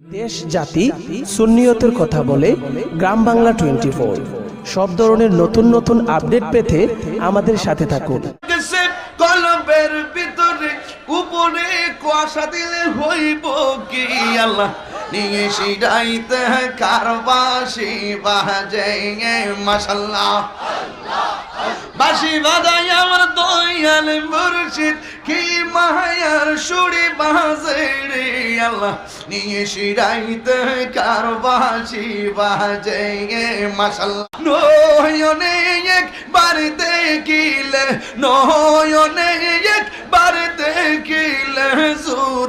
দেশ, জাতি, সুন্নিয়তের কথা বলে গ্রাম বাংলা টোয়েন্টি ফোর। সব ধরনের নতুন নতুন আপডেট পেতে আমাদের সাথে থাকুন। কলমের ভিতরে, উপরে কুয়াশা দিলে হইব কি? আল্লাহ নিয়ে সিডাইতে কারবাসি বাজে মাশাল্লাহ। বাসি বাজাই আমার দয়াল মুর্শিদ, কি মায়ার সুরি বাজে রে আল্লাহ। নিয়ে সিডাইতে কারবাসি বাজে মাশাল্লাহ। নয়নে একবার দেখিলে, নয়নে একবার দেখিলে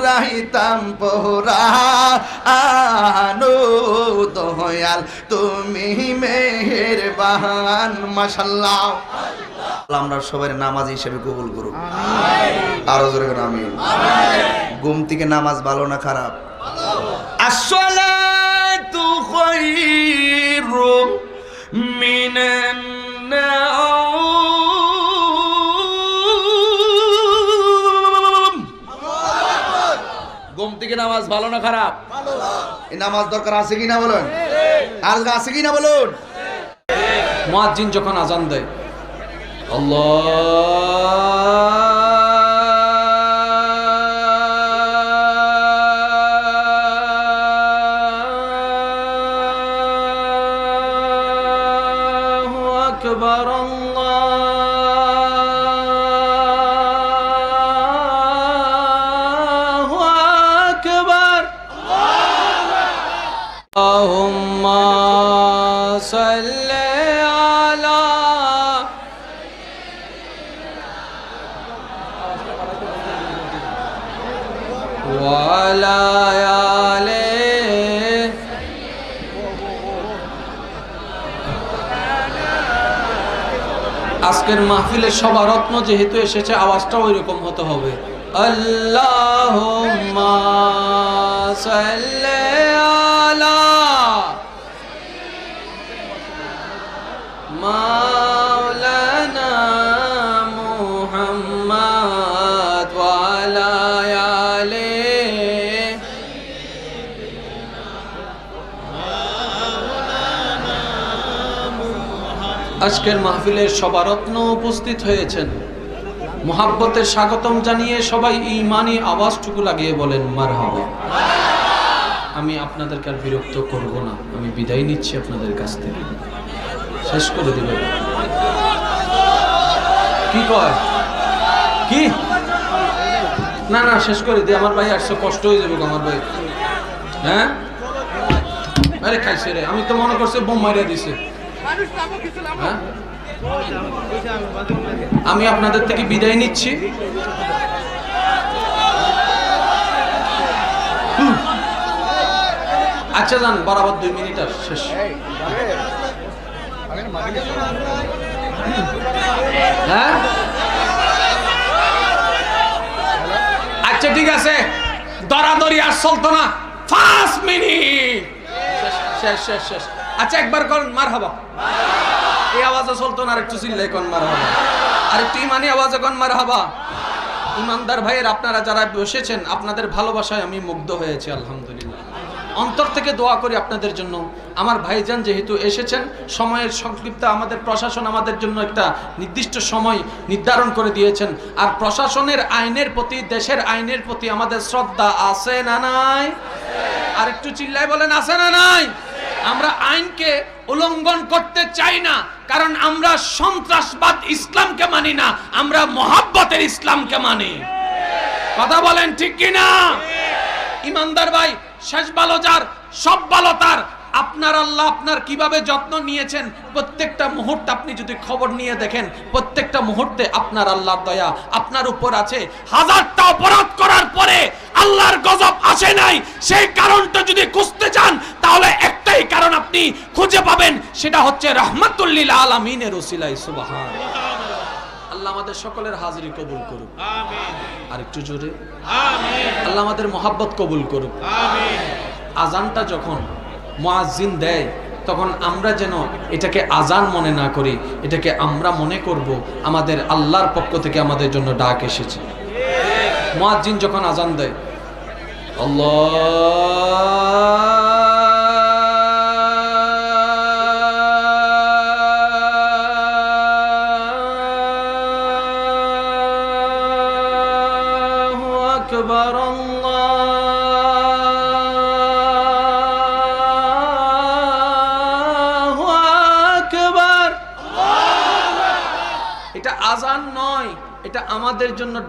জুরাইতাম পোরা আনো দয়াল তুমি মেহের বাহান মাসাল্লাহ আমরা সবাই নামাজ হিসেবে কবুল করুক। আরও জোরে আমি ঘুম থেকে নামাজ ভালো না খারাপ? আসসালাতু খায়রুম মিনান নাওম থেকে নামাজ ভালো না খারাপ? এই নামাজ দরকার আছে কিনা বলুন? আর আছে কিনা বলুন? মুয়াজ্জিন যখন আজান দেয় আল্লাহু আজকের মাহফিলের সবার রত্ন যেহেতু এসেছে আওয়াজটা ওই রকম হতে হবে। আল্লাহুম্মা আজকের মাহফিলের সবারত্ন উপস্থিত হয়েছেন। মোহাব্বতের স্বাগতম জানিয়ে সবাই ইমানি আওয়াজটুকু লাগিয়ে বলেন মার আমি আপনাদেরকে আর বিরক্ত করব না। আমি বিদায় নিচ্ছি আপনাদের কাছ থেকে। শেষ করে দিবেন। কি কয়? কি? না না, শেষ করে দে। আমার ভাই আসছে, কষ্ট হয়ে যাবে আমার ভাই। হ্যাঁ? আরে খাইছে রে। আমি তো মনে করছি বোম মারিয়া দিছে? আমি আপনাদের থেকে বিদায় নিচ্ছি। আচ্ছা যান বরাবর দুই মিনিট আর শেষ। হ্যাঁ? আচ্ছা ঠিক আছে। দরাদরি আর চলতো না ফার্স্ট মিনিট। শেষ শেষ শেষ। আচ্ছা একবার করুন মার হবা এই আওয়াজে চলতো না, আর একটু চিল্লাই কোন মার হবা আর একটু ইমানি আওয়াজে কোন মার হবা ইমানদার ভাইয়ের আপনারা যারা বসেছেন, আপনাদের ভালোবাসায় আমি মুগ্ধ হয়েছি, আলহামদুলিল্লাহ। অন্তর থেকে দোয়া করি আপনাদের জন্য। আমার ভাইজান যেহেতু এসেছেন, সময়ের সংক্ষিপ্ত আমাদের প্রশাসন আমাদের জন্য একটা নির্দিষ্ট সময় নির্ধারণ করে দিয়েছেন। আর প্রশাসনের আইনের প্রতি, দেশের আইনের প্রতি আমাদের শ্রদ্ধা আছে না নাই? আর একটু চিল্লাই বলেন, আছে না নাই? আমরা আইনকে উলঙ্ঘন করতে চাই না, কারণ আমরা সন্ত্রাসবাদ ইসলামকে মানি না, আমরা মহাব্বতের ইসলামকে মানি। কথা বলেন ঠিক কিনা? ইমানদার ভাই, শেষ ভালো যার, সব ভালো তার। আপনার আল্লাহ আপনার কীভাবে যত্ন নিয়েছেন? প্রত্যেকটা মুহূর্তে আপনি যদি খবর নিয়ে দেখেন প্রত্যেকটা মুহূর্তে আপনার আল্লাহর দয়া আপনার উপর আছে। হাজারটা অপরাধ করার পরে আল্লাহর গজব আসে নাই। সেই কারণটা যদি খুঁজতে চান তাহলে একটাই কারণ আপনি খুঁজে পাবেন সেটা হচ্ছে রহমতুল্লিল আলমিনের ওসিলাই সুবাহান। আল্লাহ আমাদের সকলের হাজিরি কবুল করুক। আর একটু জোরে। আল্লাহ আমাদের মোহাব্বত কবুল করুক। আজানটা যখন মুয়াজ্জিন দেয়, তখন আমরা যেন এটাকে আজান মনে না করি, এটাকে আমরা মনে করব, আমাদের আল্লাহর পক্ষ থেকে আমাদের জন্য ডাক এসেছে। মোয়াজিন যখন আজান দেয়, আল্লাহ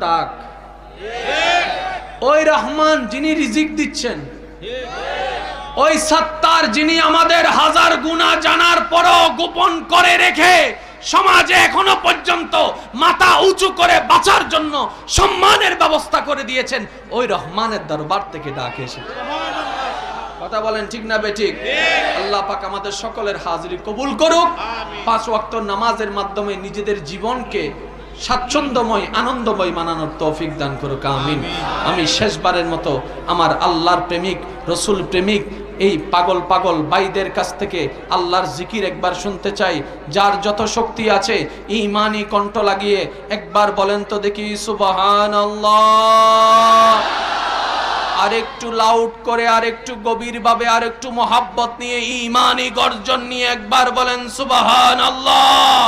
ডাক। ওই রহমান যিনি রিজিক দিচ্ছেন, ওই সত্তার যিনি আমাদের হাজার গুণা জানার পরও গোপন করে রেখে সমাজে এখনও পর্যন্ত মাথা উঁচু করে বাঁচার জন্য সম্মানের ব্যবস্থা করে দিয়েছেন, ওই রহমানের দরবার থেকে ডাক এসে। কথা বলেন ঠিক না বে ঠিক? আল্লাহ পাক আমাদের সকলের হাজিরি কবুল করুক। পাঁচ ওয়াক্ত নামাজের মাধ্যমে নিজেদের জীবনকে স্বাচ্ছন্দ্যময়, আনন্দময় মানানোর তৌফিক দান করুক, আমিন। আমি শেষবারের মতো আমার আল্লাহর প্রেমিক, রসুল প্রেমিক, এই পাগল পাগল বাইদের কাছ থেকে আল্লাহর জিকির একবার শুনতে চাই। যার যত শক্তি আছে ইমানি কণ্ঠ লাগিয়ে একবার বলেন তো দেখি সুবাহান আর একটু লাউড করে আর একটু গভীর ভাবে আর একটু মোহাব্বত নিয়ে ইমানি গর্জন নিয়ে একবার বলেন সুবাহান আল্লাহ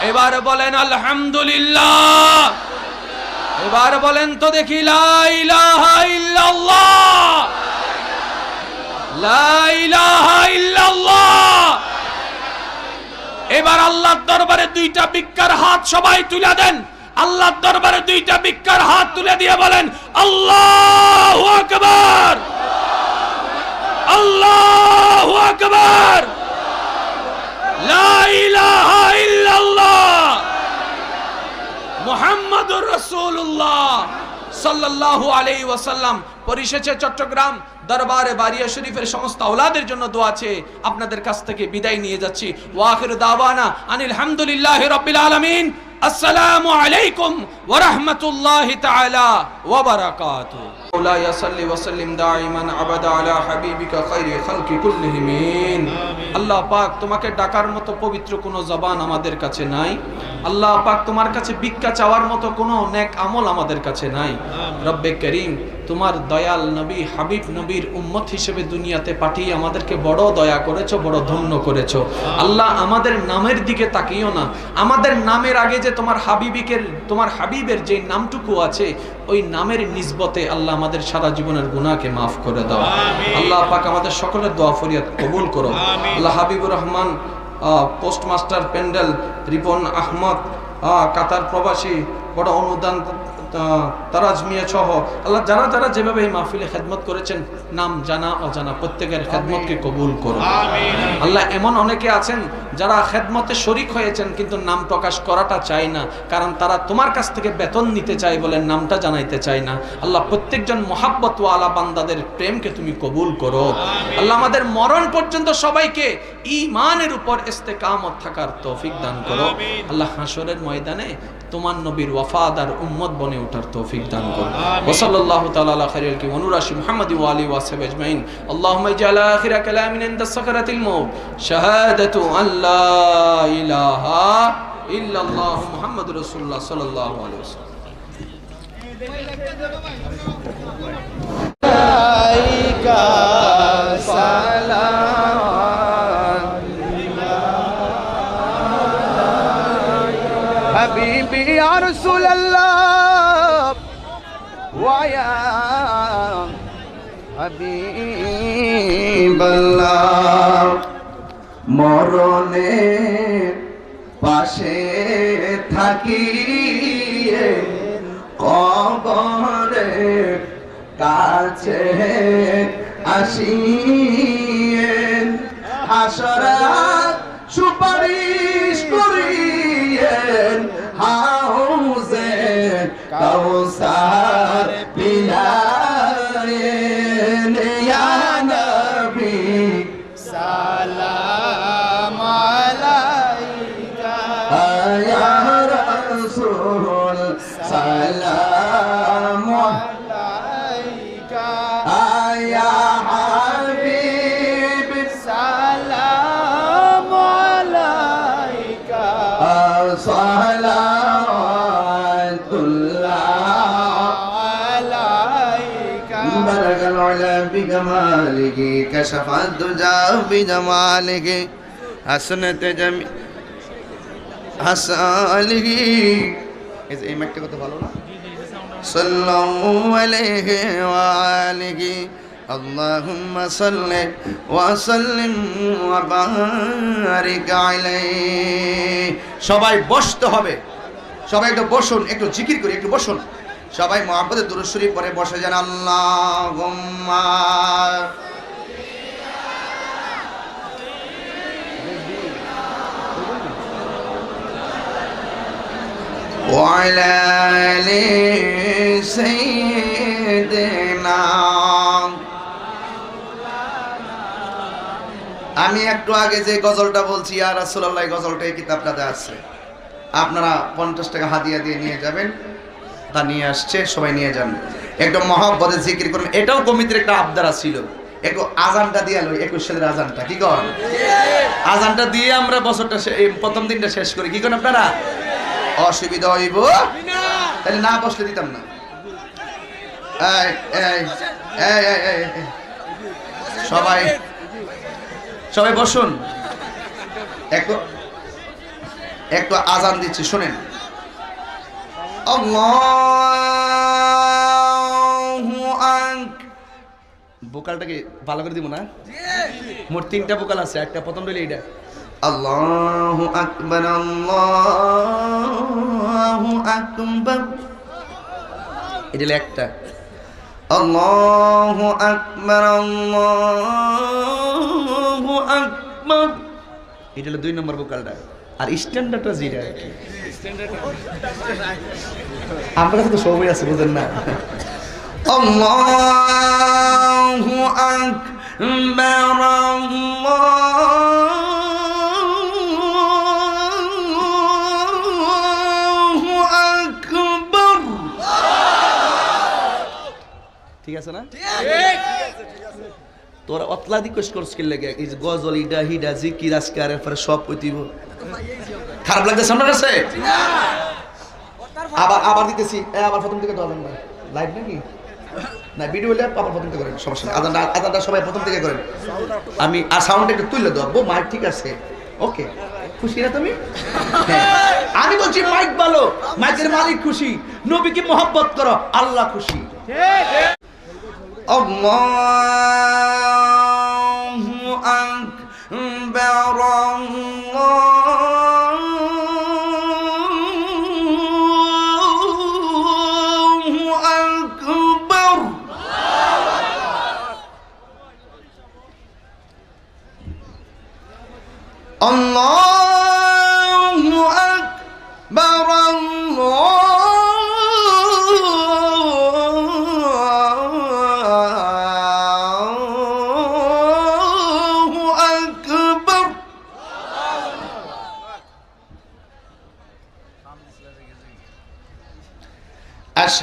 এবার বলেন আলহামদুলিল্লাহ। এবার বলেন তো দেখি এবার আল্লাহর দরবারে দুইটা ভিক্ষার হাত সবাই তুলে দেন। আল্লাহর দরবারে দুইটা ভিক্ষার হাত তুলে দিয়ে বলেন, আল্লাহু আকবার! আল্লাহু আকবার ইল্লাল্লাহ মুহাম্মাদুর রাসূলুল্লাহ সাল্লাল্লাহু আলাইহি ওয়াসাল্লাম পরিশেষে চট্টগ্রাম দরবারে বারিয়া শরীফের সমস্ত ওলাদের জন্য দোয়া আছে আপনাদের কাছ থেকে বিদায় নিয়ে যাচ্ছি। ওয়াখির দাওয়ানা আনিল হামদুলিল্লাহি রাব্বিল আলামিন। আসসালামু আলাইকুম ওয়া রাহমাতুল্লাহি তাআলা ওয়া বারাকাতুহু مولاي صل وسلم دائما ابدا على حبيبك خير خلق كلهم আল্লাহ পাক তোমাকে ডাকার মতো পবিত্র কোনো জবান আমাদের কাছে নাই আল্লাহ পাক তোমার কাছে ভিক্ষা চাওয়ার মতো কোনো নেক আমল আমাদের কাছে নাই রব্বে করিম তোমার দয়াল নবী হাবিব নবীর উম্মত হিসেবে দুনিয়াতে পাঠিয়ে আমাদেরকে বড় দয়া করেছো বড় ধন্য করেছো আল্লাহ আমাদের নামের দিকে তাকিও না আমাদের নামের আগে যে তোমার হাবিবিকের তোমার হাবিবের যে নামটুকু আছে ওই নামের নিসবতে আল্লাহ আমাদের সারা জীবনের গুনাহকে মাফ করে দাও। আল্লাহ পাক আমাদের সকলের দোয়া ফরিয়াদ কবুল করো আল্লাহ হাবিবুর রহমান পোস্টমাস্টার প্যান্ডেল রিপন আহমদ আহ, কাতার প্রবাসী বড় অনুদান তারাজ মিয়া সহ আল্লাহ যারা যারা যেভাবে এই মাহফিলে খেদমত করেছেন নাম জানা অজানা প্রত্যেকের খেদমতকে কবুল করো আল্লাহ এমন অনেকে আছেন যারা খেদমতে শরিক হয়েছেন কিন্তু নাম প্রকাশ করাটা চায় না কারণ তারা তোমার কাছ থেকে বেতন নিতে চায় বলে নামটা জানাইতে চায় না। আল্লাহ প্রত্যেকজন মহাব্বত আলা বান্দাদের প্রেমকে তুমি কবুল করো। আল্লাহ আমাদের মরণ পর্যন্ত সবাইকে ইমানের উপর ইস্তেকামত থাকার তৌফিক দান করো। আল্লাহ হাসরের ময়দানে তোমার নবীর ওয়াফাদার উম্মত বনে ওঠার তৌফিক দান করো ওসল্লাল্লাহু তাআলা আলা খাইরিল কি অনুরাশি মুহাম্মদ ওয়া আলি ওয়া সাহবিহি আজমাইন আল্লাহুম্মা ইজআল আখিরা কালামিনা ইনদা সাকরাতিল মাউত শাহাদাতু আল্লা ইলাহা ইল্লাল্লাহু মুহাম্মাদুর রাসূলুল্লাহ সাল্লাল্লাহু আলাইহি ওয়াসাল্লাম حبيبي মরণে পাশে থাকি কবরে কাছে আসিয়ে হাসরা সুপারিশ بلغ العلا بجماله كشف الدجى بجماله حسنت جميع حساله এই মাইকটা কত ভালো না সাল্লাল্লাহু আলাইহি ওয়া আলিহি اللهم صل وسلم وبارك عليه সবাই বসতে হবে সবাই একটু বসুন একটু জিকির করি একটু বসুন সবাই মহাব্বতের দুরুশ্বরী পরে বসে যান আল্লাহ وعلى آل سيدنا আমি একটু আগে যে গজলটা বলছি আর রাসূলুল্লাহ এই গজলটা এই কিতাবটাতে আছে আপনারা পঞ্চাশ টাকা হাদিয়া দিয়ে নিয়ে যাবেন তা নিয়ে আসছে, সবাই নিয়ে যান। একটু মহাব্বতে জিকির করুন। এটাও কমিটির একটা আবদারা ছিল একটু আজানটা দিয়ে আলো একুশ সালের আজানটা, কি কর আজানটা দিয়ে আমরা বছরটা প্রথম দিনটা শেষ করি, কি করেন আপনারা? অসুবিধা হইব। তাহলে না বসলে দিতাম না। সবাই সবাই বসুন। একটু একটু আজান দিচ্ছি, শোনেন। বোকালটাকে ভালো করে দিব না? মোট তিনটা বোকাল আছে একটা প্রথম রইলে এইটা। আল্লাহু আকবার আল্লাহু আকবার এটা একটা। আল্লাহু আকবার আল্লাহু আকবার এটা হলো দুই নম্বর বোকালটা। আর স্ট্যান্ডার্ডটা যেটা আর কি। আমার কাছে তো সবই আছে বুঝেন না? আল্লাহু আকবার আল্লাহু আকবার। ঠিক আছে না? তোরা অতলা দি কোশ করছ এই যে গজল, ইডা, হিডা, জিকির এরপরে সব খারাপ আবার আবার দিতেছি। আবার প্রথম থেকে দোয়া না লাইভ নাকি? না ভিডিও হলে আবার প্রথম থেকে করেন, সমস্যা আদানটা আদানটা সবাই প্রথম থেকে করেন। আমি, আর সাউন্ড একটু তুললে দেবো মাইক ঠিক আছে। ওকে খুশি না তুমি? হ্যাঁ। আমি বলছি মাইক ভালো। মাইকের মালিক খুশি। নবীকে মহব্বত করো। আল্লাহ খুশি। الله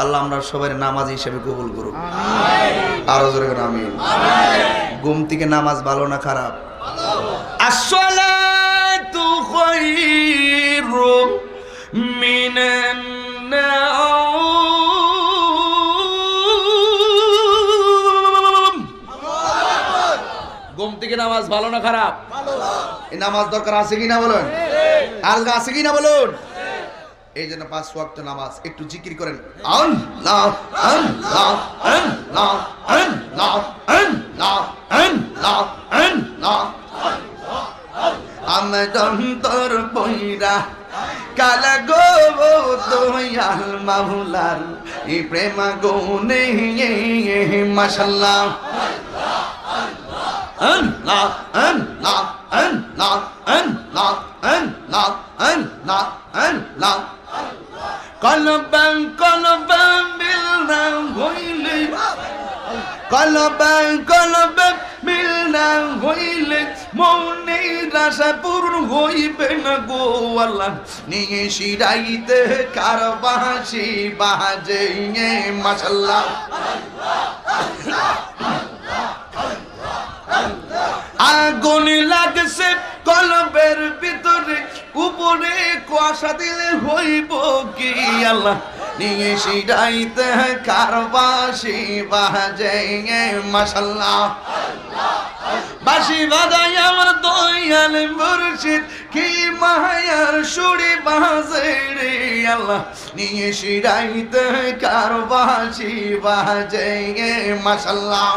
আল্লাহ আমরা সবাই নামাজ হিসেবে কবুল করুক। আরও জোরে আমি। ঘুম থেকে নামাজ ভালো না খারাপ? ঘুম থেকে নামাজ ভালো না খারাপ? এই নামাজ দরকার আছে কি না বলুন? আর আছে কি না বলুন? এই জন্য পাঁচ ওয়াক্ত নামাজ, একটু জিকির করেন। আল্লাহ আল্লাহ কালা গো দয়াল মাহুলার এই প্রেমা গৌনে মাশাল্লাহ। আল্লাহ আল্লাহ আল্লাহ আল্লাহ আল্লাহ আল্লাহ আল্লাহ। কলবান কলবান বিলনা হইলে। কলবে কলবে মিল না হইলে মনের আশা পূর্ণ হইবে না গো আল্লাহ। নিয়ে শিরাইতে কার বাসি বাজে মাসাল্লাহ আগুন লাগছে ভিতরে কুয়াশা দিলে হইব কি? আল্লাহ নিয়ে সিডাইতে কারবাসি বাজে মাসাল্লাহ বাসি বাজাই আমার দয়াল মুর্শিদ, কি মায়ার সুরে বাজে রে আল্লাহ। নিয়ে শিরাইতে কার বাসি বাজে মাসাল্লাহ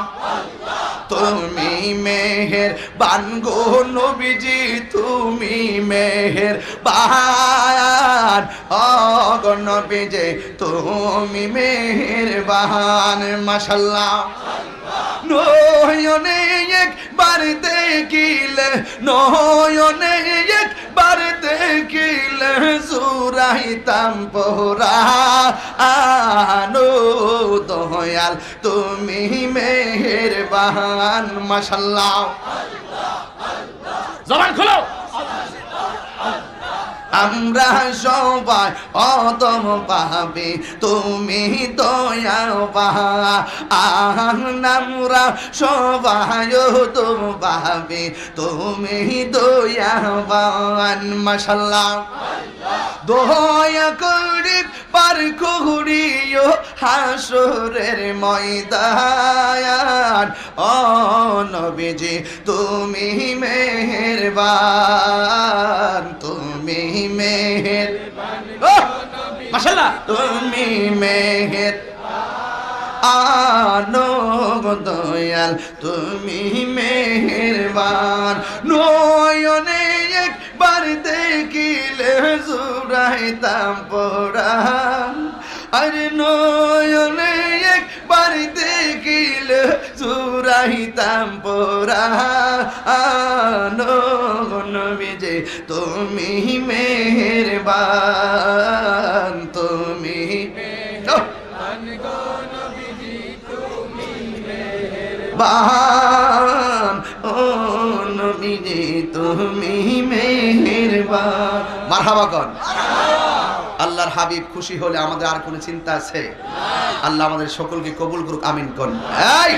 তুমি মেহের বানগো নবীজি, তুমি মেহের বান অগ নবীজি, তুমি মেহের বান মাশাল্লাহ। নয়নে একবার দেখিলে নয়নে একবার দেখিলে সুরাইতাম পোরা আনো দয়াল, তুমি মেহের বাহান মাসাল্লাহ জবান খোলো। আমরা সবাই অদম পাবে তুমি দয়া পাহা আমরা সবাই অদম পাবে তুমি দয়া বান মাসাল্লাহ দয়া করে পার করিও হাসরের ময়দান। ও নবীজি, তুমি মেহেরবান। মেহের। মাশাআল্লাহ। তুমি মেহের। আনো দয়াল তুমি মেহেরবান। নয়নে একবার দেখিলে জুড়াইতাম পড়া আরে নয়নে পড়া। আনো নবীজে তুমি মেহেরবান, তুমি! বান, ও নবীজি তুমি মেহেরবান। মারহাবা কন আল্লাহর হাবিব খুশি হলে আমাদের আর কোনো চিন্তা আছে? আল্লাহ আমাদের সকলকে কবুল করুক, আমিন কন এই!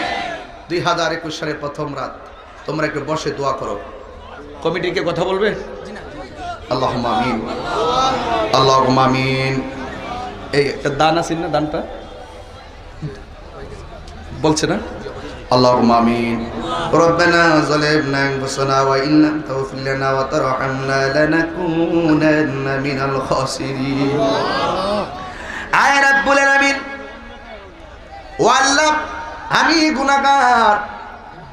দুই হাজার একুশ সালের প্রথম রাত তোমরা একটু বসে দোয়া করো কমিটিকে কথা বলবে আল্লাহ আমিন আল্লাহ আমিন এই একটা দান আছেন না দানটা বলছে না اللهم امين ربنا ظلمنا انفسنا وان لم تغفر لنا وترحمنا لنكونن من الخاسرين আয় রাব্বুল আলামিন ও আল্লাহ আমি গুনাহগার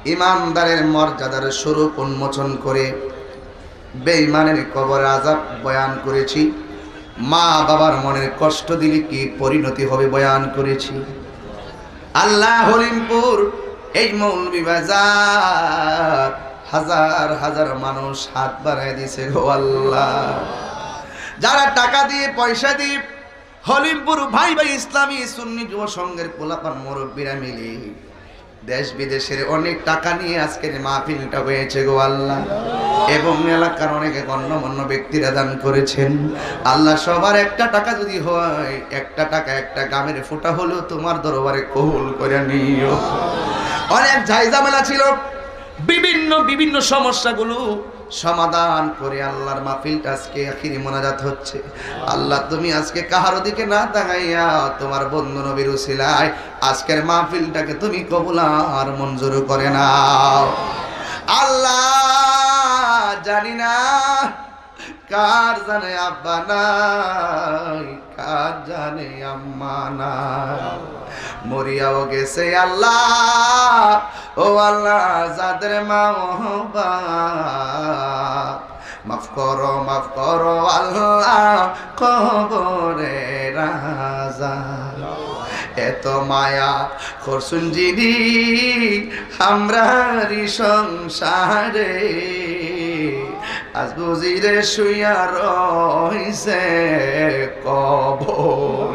ইমানদারের মর্যাদার স্বরূপ উন্মোচন করে বেঈমানের কবর আজাব বয়ান করেছি। মা বাবার মনের কষ্ট দিলে কি পরিণতি হবে বয়ান করেছি। আল্লাহ হরিমপুর এই মৌলবি বাজার। হাজার হাজার মানুষ হাত বাড়াই দিছে গো আল্লাহ। যারা টাকা দিয়ে, পয়সা দিয়ে হলিমপুর ভাই ভাই ইসলামী সুন্নি যুব সংঘের পোলাপান মুরব্বীরা মিলে দেশ বিদেশের অনেক টাকা নিয়ে আজকের মাহফিলটা হয়েছে গো আল্লাহ। এবং এলাকার অনেকে গণ্যমান্য ব্যক্তিরা দান করেছেন। আল্লাহ সবার একটা টাকা যদি হয়, একটা টাকা একটা গ্রামের ফোঁটা হলেও তোমার দরবারে কবুল করে নিও। অনেক ঝাইঝামেলা ছিল। বিভিন্ন বিভিন্ন সমস্যাগুলো সমাধান করে আল্লাহর মাহফিলটা আজকে আখিরি মোনাজাত হচ্ছে। আল্লাহ, তুমি আজকে কাহার দিকে না তাকাইয়া তোমার বন্ধু নবীর উসিলায় আজকের মাহফিলটাকে তুমি কবুল আর মঞ্জুর করে নাও। আল্লাহ, জানি না কার জানে আব্বা নাই। কার জানে আম্মা নাই। মরিয়াও গেছে আল্লাহ। ও আল্লাহ, যাদের মা মাফ করো মাফ করো আল্লাহ, কবরে রাজা। এত মায়া করছুন যিনি আমরারি সংসারে। আজ বুঝিরে শুইয়া রইছে কবর।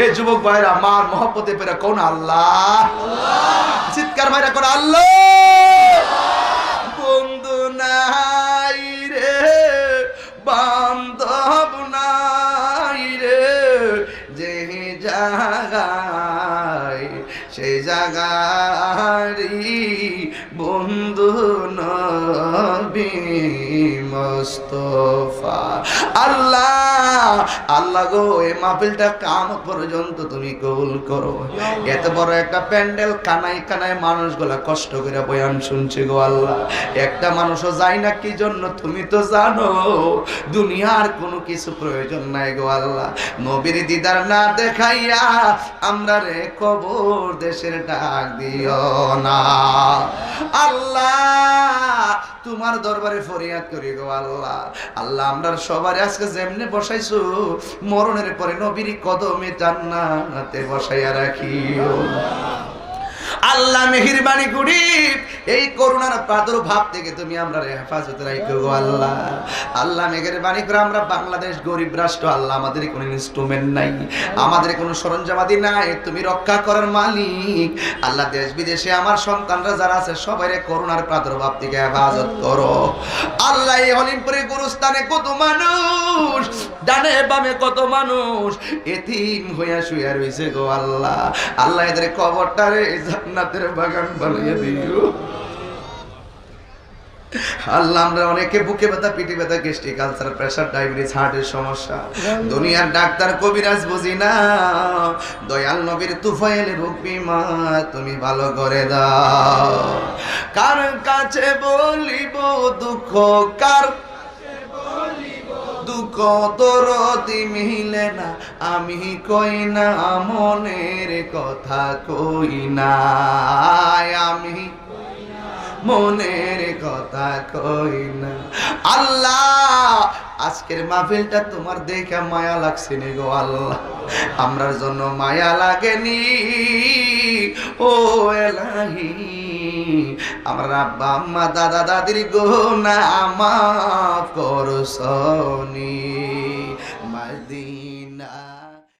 এ যুবক ভাইরা, মার মহব্বতে পেরা কোন আল্লাহ? চিৎকার আল্লাহ? বন্ধু নাই রে, বান্ধব নাই রে যে জাগায়, সেই জাগারি বন্ধু নবী। মোস্তফা। আল্লাহ আল্লাহ গো মাহফিলটা পর্যন্ত তুমি করো। এত বড় একটা প্যান্ডেল কানাই কানায় মানুষগুলা কষ্ট করে বয়ান শুনছে গো আল্লাহ। একটা মানুষও যায় না, কি জন্য তুমি তো জানো? দুনিয়ার কোনো কিছু প্রয়োজন নাই গো আল্লাহ। নবীর দিদার না দেখাইয়া আমরা রে কবর দেশের ডাক দিও না। আল্লাহ, তোমার দরবারে ফরিয়াদ করি আল্লাহ। আমরা সবার আজকে যেমনে বসাইছো, মরণের পরে নবীর কদমে জান্নাতে বসাইয়া রাখি আল্লাহ, মেহেরবানি করি এই করোনার প্রাদুর্ভাব থেকে তুমি আমরা হেফাজত রাখো আল্লাহ। আল্লাহ মেহেরবানি করে আমরা বাংলাদেশ গরিব রাষ্ট্র, আল্লাহ আমাদের কোনো ইনস্ট্রুমেন্ট নাই, আমাদের কোনো সরঞ্জামাদি নাই, তুমি রক্ষা করার মালিক। আল্লাহ দেশ বিদেশে আমার সন্তানরা যারা আছে সবাই করোনার প্রাদুর্ভাব থেকে হেফাজত করো। আল্লাহ এই হলিমপুরে গুরুস্থানে কত মানুষ, ডানে বামে কত মানুষ, এতিম হইয়া শুয়া রইছে গো আল্লাহ। আল্লাহ এদের কবরটারে জান্নাতের বাগান বানিয়ে দিও। অনেকে বুকে ব্যথা ব্যথা প্রেসার ডায়াবেটিস, হার্টের সমস্যা। দুনিয়ার ডাক্তার, কবিরাজ বুঝি না। দয়াল নবীর তুমি ভালো করে দাও। কার কাছে বলিব দুঃখ, কার দুঃখ দরদি মিলে না। আমি কই না, মনের কথা কই না। আমি মনের কথা কই না। আল্লাহ, আজকের মাহফিলটা তোমার দেখে মায়া লাগছে নি গো আল্লাহ। আমরার জন্য মায়া লাগেনি। ও এলাহি, আমার আব্বা, আম্মা, দাদা, দাদির গো না মাফ করসনি।